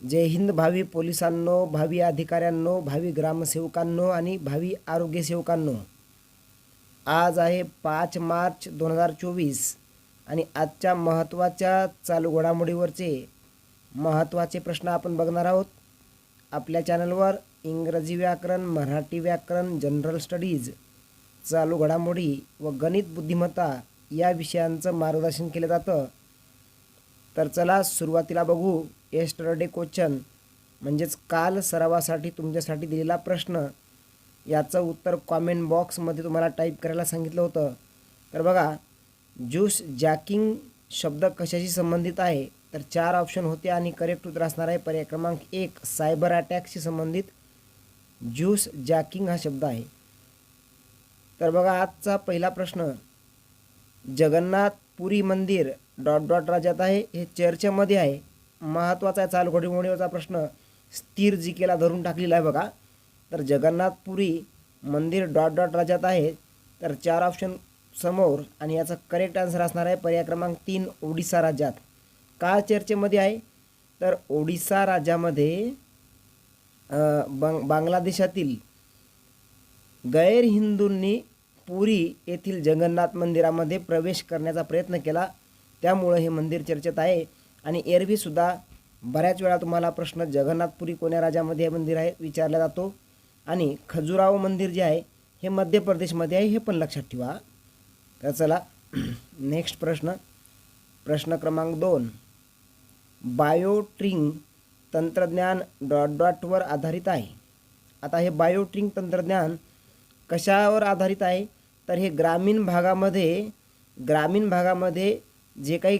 जय हिंद भावी पोलिसांनो भावी अधिकाऱ्यांनो भावी ग्रामसेवकांनो आणि भावी आरोग्यसेवकांनो आज आहे पाच मार्च दोन हजार चोवीस आणि आजच्या महत्त्वाच्या चालू घडामोडीवरचे महत्त्वाचे प्रश्न आपण बघणार आहोत. आपल्या चॅनलवर इंग्रजी व्याकरण मराठी व्याकरण जनरल स्टडीज चालू घडामोडी व गणित बुद्धिमत्ता या विषयांचं मार्गदर्शन केलं जातं. तर चला सुरुवातीला बघू. एस्टरडे क्वेश्चन म्हणजेच काल सरावासाठी तुमच्यासाठी दिलेला प्रश्न. याचं उत्तर कॉमेंट बॉक्समध्ये तुम्हाला टाईप करायला सांगितलं होतं. तर बघा ज्यूस जॅकिंग शब्द कशाशी संबंधित आहे? तर चार ऑप्शन होते आणि करेक्ट उत्तर असणार आहे पर्याय क्रमांक एक सायबर अटॅकशी संबंधित. ज्यूस जॅकिंग हा शब्द आहे. तर बघा आजचा पहिला प्रश्न. जगन्नाथ पुरी मंदिर डॉट डॉट राज्यात आहे हे चर्चेमध्ये आहे. महत्त्वाचा आहे चालू घोडीमोडीवरचा प्रश्न. स्थिर जिकेला धरून टाकलेला आहे बघा. तर जगन्नाथपुरी मंदिर डॉट डॉट राज्यात आहे. तर चार ऑप्शन समोर आणि याचा करेक्ट आन्सर असणार आहे पर्याय क्रमांक तीन ओडिसा राज्यात. का चर्चेमध्ये आहे. तर ओडिसा राज्यामध्ये बंग बांग बांगलादेशातील गैरहिंदूंनी पुरी येथील जगन्नाथ मंदिरामध्ये प्रवेश करण्याचा प्रयत्न केला. त्यामुळं हे मंदिर चर्चेत आहे. आणि एरवीसुद्धा बऱ्याच वेळा तुम्हाला प्रश्न जगन्नाथपुरी कोण्या राज्यामध्ये हे मंदिर आहे विचारला जातो. आणि खजुराहो मंदिर जे आहे हे मध्य प्रदेशमध्ये आहे हे पण लक्षात ठेवा. तर चला नेक्स्ट प्रश्न. प्रश्न क्रमांक दोन. बायोट्रिंग तंत्रज्ञान डॉट डॉटवर आधारित आहे. आता हे बायोट्रिंग तंत्रज्ञान कशावर आधारित आहे? तर हे ग्रामीण भागामध्ये ग्रामीण भागामध्ये जे काही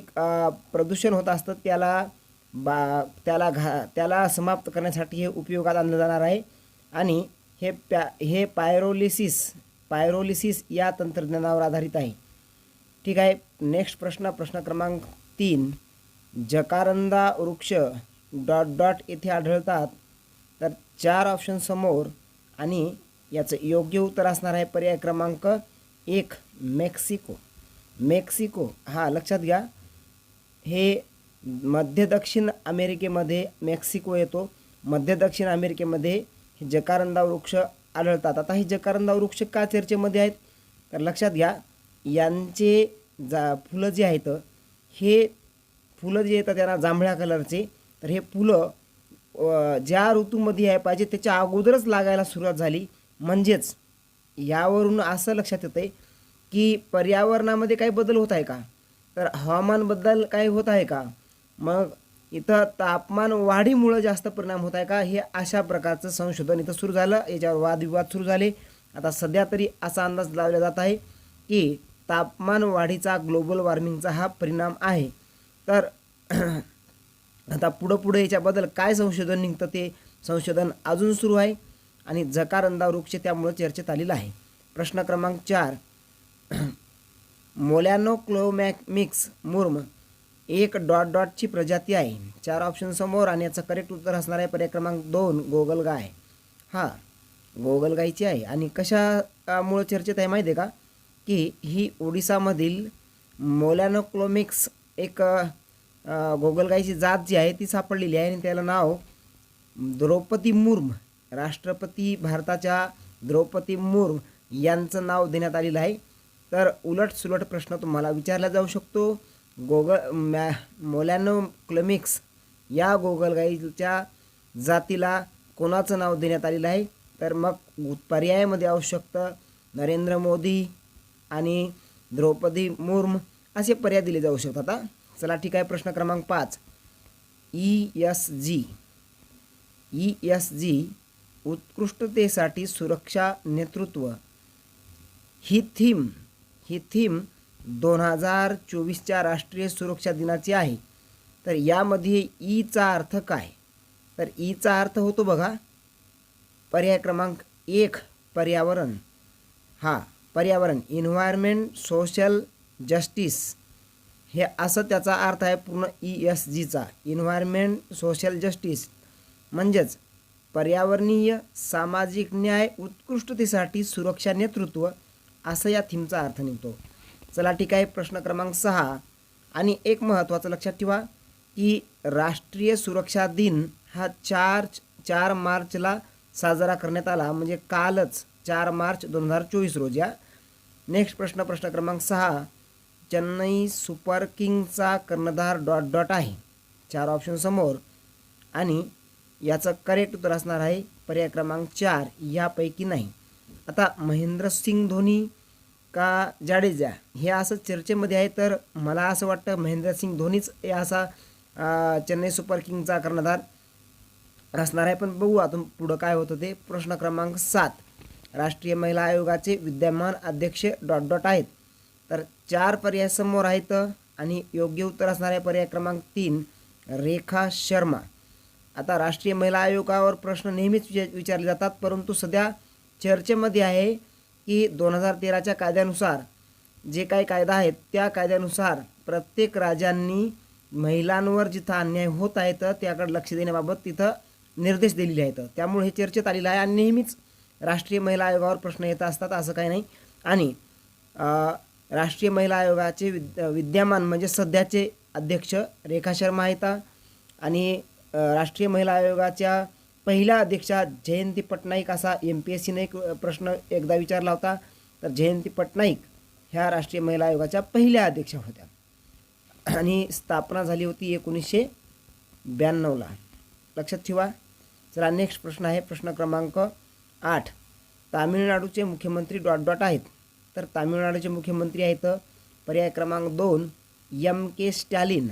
प्रदूषण होत असतं त्याला बा त्याला घा त्याला समाप्त करण्यासाठी हे उपयोगात आणलं जाणार आहे. आणि हे प्या हे पायरोलिसिस पायरोलिसिस या तंत्रज्ञानावर आधारित आहे. ठीक आहे. नेक्स्ट प्रश्न प्रश्न क्रमांक तीन. जकारंदा वृक्ष डॉट डॉट येथे आढळतात. तर चार ऑप्शन समोर आणि याचं योग्य उत्तर असणार आहे पर्याय क्रमांक एक मेक्सिको. मेक्सिको हां लक्षात घ्या. हे मध्य दक्षिण अमेरिकेमध्ये मेक्सिको येतो. मध्य दक्षिण अमेरिकेमध्ये हे जकारंदा वृक्ष आढळतात. आता हे जकारंदा वृक्ष का चर्चेमध्ये आहेत? तर लक्षात घ्या यांचे जा फुलं जे आहेत हे फुलं जे येतात त्यांना जांभळ्या कलरचे. तर हे फुलं ज्या ऋतूमध्ये आहे पाहिजे त्याच्या अगोदरच लागायला सुरुवात झाली. म्हणजेच यावरून असं लक्षात येतं आहे की पर्यावरणामध्ये काही बदल होत आहे का? तर हवामानबद्दल काही होत आहे का? मग इथं तापमान वाढीमुळं जास्त परिणाम होत आहे का? हे अशा प्रकारचं संशोधन इथं सुरू झालं. याच्यावर वादविवाद सुरू झाले. आता सध्या तरी असा अंदाज लावला जात आहे की तापमान वाढीचा ग्लोबल वॉर्मिंगचा हा परिणाम आहे. तर आता पुढं पुढं याच्याबद्दल काय संशोधन निघतं ते संशोधन अजून सुरू आहे आणि जकारंदा वृक्ष त्यामुळं चर्चेत आलेला आहे. प्रश्न क्रमांक चार. मोलॅनोक्लोमॅमिक्स मुर्म एक डॉट डॉटची प्रजाती आहे. चार ऑप्शन समोर आणि याचं करेक्ट उत्तर असणार आहे पर्याय क्रमांक दोन गोगलगाय. हा गोगलगायची आहे. आणि कशामुळं चर्चेत आहे माहिती आहे का? की ही ओडिसामधील मोलॅनोक्लोमिक्स एक गोगलगायची जात जी आहे ती सापडलेली आहे आणि त्याला नाव द्रौपदी मुर्म राष्ट्रपती भारताच्या द्रौपदी मुर्म यांचं नाव देण्यात आलेलं आहे. तर उलट सुलट प्रश्न तुम्हाला विचारला जाऊ शकतो. गोगल मॅ मोलॅनोक्लमिक्स या गोगलगाईच्या जातीला कोणाचं नाव देण्यात आलेलं आहे? तर मग पर्यायामध्ये असू शकतं नरेंद्र मोदी आणि द्रौपदी मुर्म असे पर्याय दिले जाऊ शकतात. आता चला ठीक आहे प्रश्न क्रमांक पाच. E S G E S G उत्कृष्टतेसाठी सुरक्षा नेतृत्व. ही थीम ही थीम दोन हजार चोवीसच्या राष्ट्रीय सुरक्षा दिनाची आहे. तर यामध्ये ईचा अर्थ काय? तर ईचा अर्थ होतो बघा पर्याय क्रमांक एक पर्यावरण. हा पर्यावरण इन्व्हायरमेंट सोशल जस्टिस हे असं त्याचा अर्थ आहे पूर्ण ई एस जीचा इन्व्हायरमेंट सोशल जस्टिस म्हणजेच पर्यावरणीय सामाजिक न्याय उत्कृष्टतेसाठी सुरक्षा नेतृत्व असं या थीमचा अर्थ निघतो. चला ठीक आहे प्रश्न क्रमांक सहा. आणि एक महत्त्वाचं लक्षात ठेवा की राष्ट्रीय सुरक्षा दिन हा चार चार मार्चला साजरा करण्यात आला. म्हणजे कालच चार मार्च दोन हजार चोवीस रोजी या नेक्स्ट प्रश्न प्रश्न क्रमांक सहा. चेन्नई सुपर किंगचा कर्णधार डॉट डॉट आहे. चार ऑप्शन समोर. आणि याचं करेक्ट उत्तर असणार आहे पर्याय क्रमांक चार. यापैकी नाही. आता महेंद्रसिंग धोनी का जाडेजा हे असं चर्चेमध्ये आहे तर मला असं वाटतं महेंद्रसिंग धोनीच हे असा चेन्नई सुपर किंगचा कर्णधार असणार आहे. पण बघू आता पुढं काय होतं ते. प्रश्न क्रमांक सात. राष्ट्रीय महिला आयोगाचे विद्यमान अध्यक्ष डॉट डॉट आहेत. तर चार पर्याय समोर आहेत आणि योग्य उत्तर असणार आहे पर्याय क्रमांक तीन रेखा शर्मा. आता राष्ट्रीय महिला आयोगावर प्रश्न नेहमीच विचारले जातात परंतु सध्या चर्चेमध्ये आहे की दोन हजार तेराच्या कायद्यानुसार जे काही कायदा आहेत त्या कायद्यानुसार प्रत्येक राजांनी महिलांवर जिथं अन्याय होत आहे तर त्याकडे लक्ष देण्याबाबत तिथं निर्देश दिलेले आहेत. त्यामुळे हे चर्चेत आलेलं आहे आणि नेहमीच राष्ट्रीय महिला आयोगावर प्रश्न येत असतात असं काही नाही. आणि राष्ट्रीय महिला आयोगाचे विद विद्यमान म्हणजे सध्याचे अध्यक्ष रेखा शर्मा आहेत. आणि राष्ट्रीय महिला आयोगाच्या पहिल्या अध्यक्षा जयंती पटनाईक असा एम पी एस सीने एक प्रश्न एकदा विचारला होता. तर जयंती पटनाईक ह्या राष्ट्रीय महिला आयोगाच्या पहिल्या अध्यक्षा होत्या. आणि स्थापना झाली होती एकोणीसशे ब्याण्णवला लक्षात ठेवा. चला नेक्स्ट प्रश्न आहे. प्रश्न क्रमांक आठ. तामिळनाडूचे मुख्यमंत्री डॉट डॉट आहेत. तर तामिळनाडूचे मुख्यमंत्री आहेत पर्याय क्रमांक दोन M K Stalin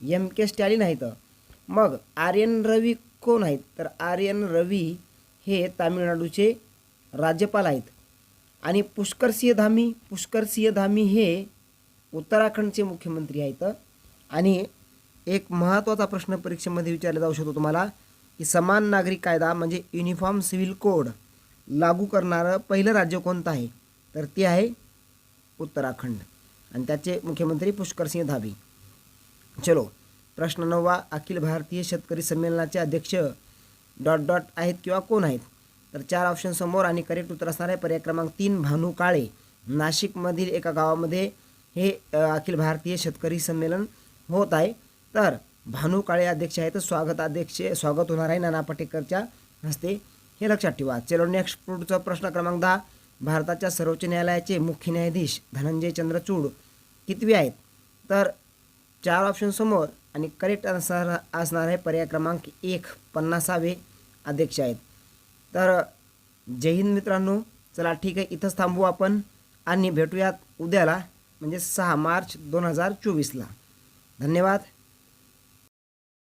M K Stalin आहेत. मग आर्यन रवी कोण आहेत? तर आर्यन रवी हे तामिळनाडूचे राज्यपाल आहेत. आणि पुष्करसिंह धामी पुष्करसिंह धामी हे उत्तराखंडचे मुख्यमंत्री आहेत आणि एक महत्त्वाचा प्रश्न परीक्षेमध्ये विचारला जाऊ शकतो तुम्हाला की समान नागरिक कायदा म्हणजे युनिफॉर्म सिव्हिल कोड लागू करणारं पहिलं राज्य कोणतं आहे? तर ते आहे उत्तराखंड. आणि त्याचे मुख्यमंत्री पुष्करसिंह धाबी चलो. प्रश्न नववा अखिल भारतीय शेतकरी संमेलनाचे अध्यक्ष डॉट डॉट आहेत किंवा कोण आहेत? तर चार ऑप्शन समोर आणि करेक्ट उत्तर असणार आहे. पर्याय क्रमांक तीन भानू काळे. नाशिकमधील एका गावामध्ये हे अखिल भारतीय शेतकरी संमेलन होत आहे. तर भानू काळे अध्यक्ष आहेत. स्वागत अध्यक्ष स्वागत होणार आहे नाना पाटेकरच्या हस्ते. हे लक्षात ठेवा. चलो नेक्स्ट पुढचा प्रश्न क्रमांक दहा भारताच्या सर्वोच्च न्यायालयाचे मुख्य न्यायाधीश धनंजय चंद्रचूड कितवे आहेत? तर चार ऑप्शन समोर आणि करेक्ट असणार असणार आहे पर्याय क्रमांक एक. पन्नासावे अध्यक्ष आहेत. तर जय हिंद मित्रांनो. चला ठीक आहे. इथंच थांबू आपण आणि भेटूयात उद्याला म्हणजे सहा मार्च दोन हजार चोवीसला. धन्यवाद.